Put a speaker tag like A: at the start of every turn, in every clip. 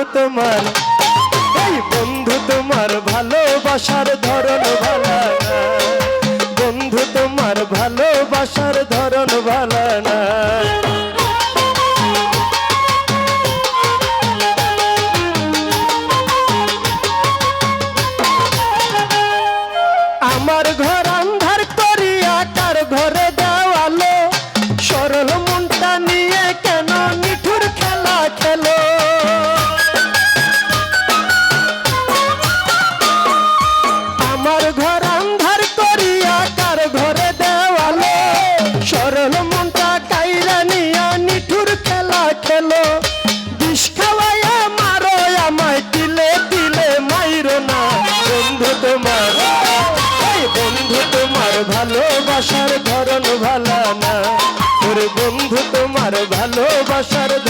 A: বন্ধু তোমার। এই বন্ধু তোমার ভালোবাসার ধরন ভালা বন্ধু তোমার ভালোবাসার ধরন ভালা না। আমার ঘর অন্ধার করিয়া তার ঘরে ভাষার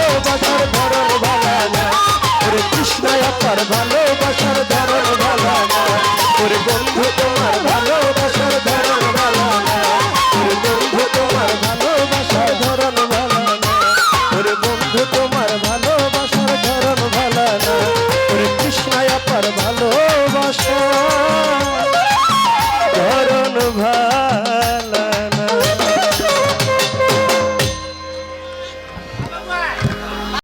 A: ভালো বাজার বড় ভালো না কৃষ্ণ আপনার ভালো